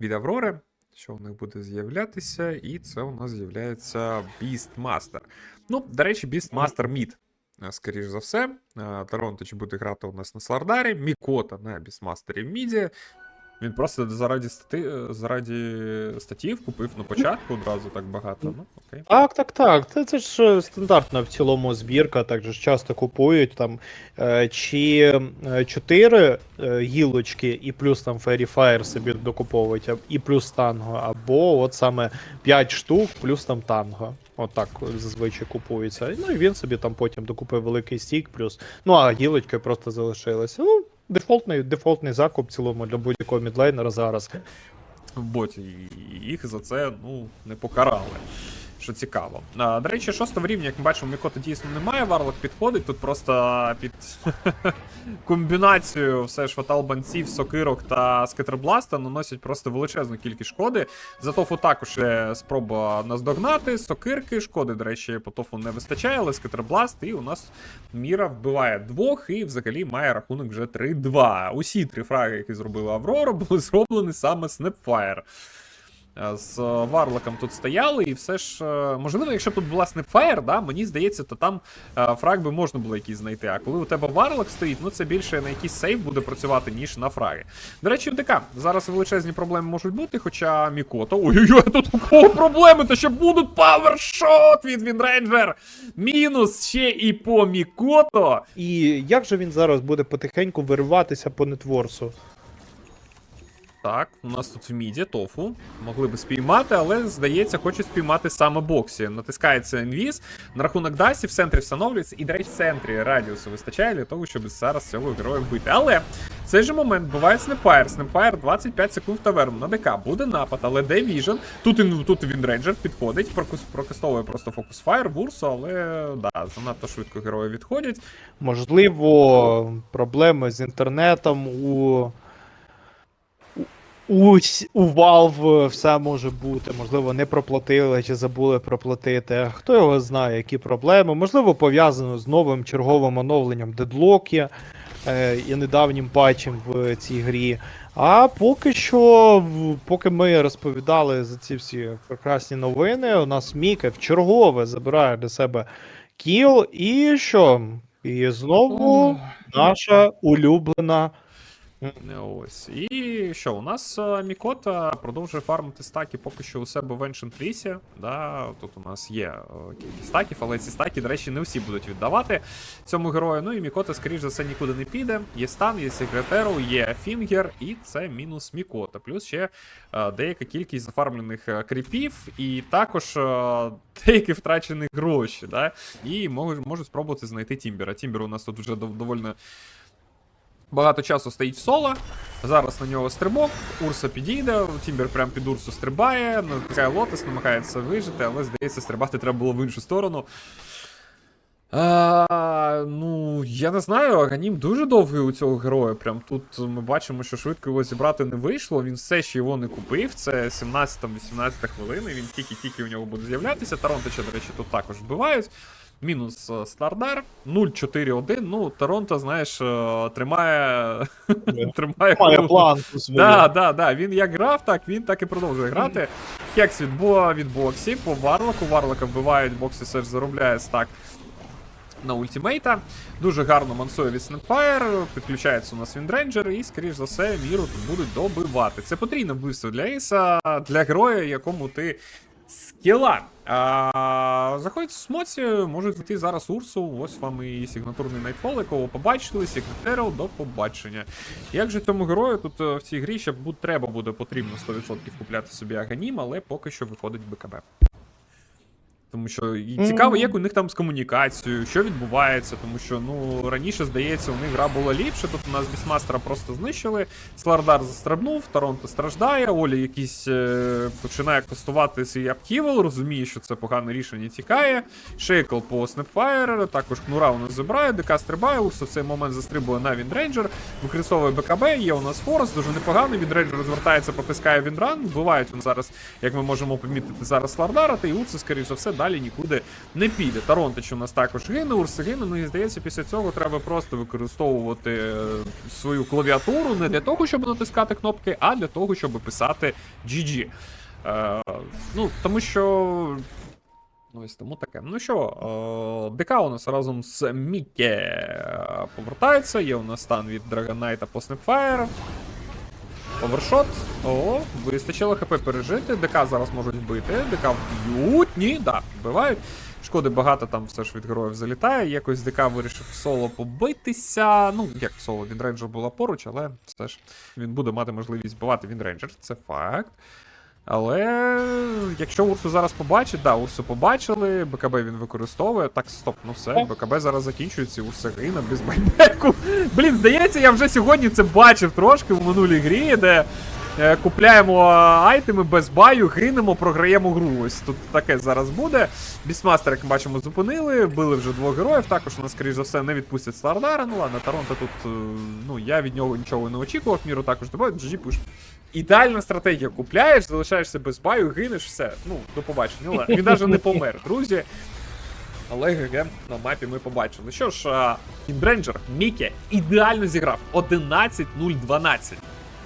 від Аврори, що у них буде з'являтися, і це у нас з'являється Beastmaster. Ну, до речі, Beastmaster мід. е, Скоріш за все, Е, Торонточ буде грати у нас на Слардарі, Мікота на Бісмастері в Міді. Він просто заради стати... е, заради статів купив на початку одразу так багато. Ну, окей. Так, так, так. Це, це ж е, стандартна в цілому збірка, так же ж часто купують там е, чи 4 е, гілочки, і плюс там Fairy Fire собі докуповують, і плюс танго, або от саме 5 штук, плюс там танго. Отак зазвичай купується. Ну і він собі там потім докупив великий стік, плюс. Ну а гілочки просто залишилися. Ну, дефолтний, дефолтний закуп в цілому для будь-якого мідлейнера зараз. в боті. І їх за це ну, не покарали. Що цікаво. А, до речі, шостого рівня, як ми бачимо, Мікота дійсно немає, Варлок підходить. Тут просто під комбінацію все ж фатал банців, сокирок та скетербласта наносять просто величезну кількість шкоди. За тофу також є спроба наздогнати. Сокирки, шкоди, до речі, по тофу не вистачає, але скетербласт, і у нас Міра вбиває двох і взагалі має рахунок вже 3-2. Усі три фраги, які зробила Аврора, були зроблені саме Snapfire. Е, З Варлоком тут стояли, і все ж, е, можливо, якщо б тут була Snapfire, да, мені здається, то там е, фраг би можна було якийсь знайти. А коли у тебе Варлок стоїть, ну це більше на якийсь сейф буде працювати, ніж на фраги. До речі, в ДК зараз величезні проблеми можуть бути, хоча Мікото. Ой-ой-ой, тут у кого проблеми? То ще будуть павершот від Вінрейнджер! Мінус ще і по Мікото. І як же він зараз буде потихеньку вириватися по нетворсу? Так, у нас тут в міді тофу. Могли би спіймати, але здається, хочуть спіймати саме боксі. Натискається інвіз, на рахунок Дасі в центрі встановлюється, і, до речі, в центрі радіусу вистачає для того, щоб зараз цього героя вбити. Але в цей же момент буває снепфайр. Снепфайр 25 секунд таверну на ДК. Буде напад, але де Віжен? Тут, тут він рейнджер підходить, прокастовує просто фокус фаєр в Урсу, але да, занадто швидко герої відходять. Можливо, проблеми з інтернетом у. У, с- у Valve все може бути, можливо, не проплатили чи забули проплатити. Хто його знає, які проблеми. Можливо, пов'язано з новим черговим оновленням дедлоки е, і недавнім патчем в цій грі. А поки що, поки ми розповідали за ці всі прекрасні новини, у нас Міка в чергове забирає для себе кіл, і що? І знову наша улюблена. Ось. І що, у нас е, Мікота продовжує фармити стаки поки що у себе в Ancient Трісі. Да, тут у нас є е, кількість стаків, але ці стаки, до речі, не всі будуть віддавати цьому герою. Ну і Мікота, скоріш за все, нікуди не піде. Є стан, є секретеру, є фінгер, і це мінус Мікота. Плюс ще е, деяка кількість зафармлених кріпів, і також деякі втрачені гроші. Да? І можуть, спробувати знайти Тімбера. Тімбер у нас тут вже дов- доволі Багато часу стоїть в соло. Зараз на нього стрибок, Урса підійде, Тімбер прям під Урсу стрибає, натискає лотос, намагається вижити, але здається, стрибати треба було в іншу сторону. А, ну, я не знаю, Аганім дуже довгий у цього героя. Прям тут ми бачимо, що швидко його зібрати не вийшло. Він все ще його не купив. Це 17-18 хвилини. Він тільки-тільки у нього буде з'являтися. Торонточа, до речі, тут також вбивають. Мінус е, Стардар, 0-4-1. Ну, Торонто, знаєш, е, тримає. тримає Має голову. Да, да, да. Він як грав, так він так і продовжує грати. Хекс від, бо, від боксі, по Варлоку. Варлока вбивають, боксі все ж заробляє стак на ультимейта. Дуже гарно мансує від Snapfire, підключається у нас Віндрейнджер, і, скоріш за все, міру тут будуть добивати. Це потрібне вбивство для Ейса, для героя, якому ти скіла. А, заходять в смоці, можуть знайти зараз Урсу. Ось вам і сигнатурний Найтфол, якого побачили, секретеру до побачення. Як же цьому герою тут е, в цій грі ще треба буде потрібно 100% купляти собі Аганім, але поки що виходить БКБ. Тому що і цікаво, як у них там з комунікацією, що відбувається, тому що ну раніше, здається, у них гра була ліпше. Тут у нас Бісмастера просто знищили. Слардар застрибнув, Торонто страждає. Олі якийсь е, починає кастувати свій апківел, розуміє, що це погане рішення тікає. Шейкл по Снепфайр, також Кнура у нас забирає, ДК стрибає, Урса в цей момент застрибує на Віндрейнджер, використовує БКБ, є у нас Форс, дуже непоганий. Віндрейнджер розвертається, протискає Віндран. Вбивають він зараз, як ми можемо помітити, зараз Слардара, та і Урса, скоріш за все, далі далі нікуди не піде. Таронтич у нас також гине, Урс гине. Ну і здається, після цього треба просто використовувати е, свою клавіатуру не для того, щоб натискати кнопки, а для того, щоб писати GG. Е, ну, тому що. Ну, ось тому таке. Ну що, е, ДК у нас разом з Мікке е, повертається. Є у нас стан від Драгонайта по Снепфаєру. Овершот. О, вистачило ХП пережити. ДК зараз можуть вбити. ДК вб'ють. Ні, да, вбивають. Шкоди багато там все ж від героїв залітає. Якось ДК вирішив соло побитися. Ну, як соло, він рейнджер була поруч, але все ж він буде мати можливість вбивати він рейнджер, це факт. Але якщо Урсу зараз побачить, да, Урсу побачили, БКБ він використовує. Так, стоп, ну все, БКБ зараз закінчується, Урса гине без байбеку. Блін, здається, я вже сьогодні це бачив трошки в минулій грі, де купляємо айтеми без баю, гинемо, програємо гру. Ось тут таке зараз буде. Бісмастер, як ми бачимо, зупинили, били вже двох героїв. Також нас, скоріш за все, не відпустять Стардара. Ну ладно, Торонто тут, е, ну я від нього нічого не очікував. Міру також добавить, GG пуш. Ідеальна стратегія. Купляєш, залишаєшся без баю, гинеш, все. Ну, до побачення. Ну, ладно, Він навіть не помер, друзі. Але ГГ на мапі ми побачили. Що ж, Індренджер Міке ідеально зіграв 11-0-12.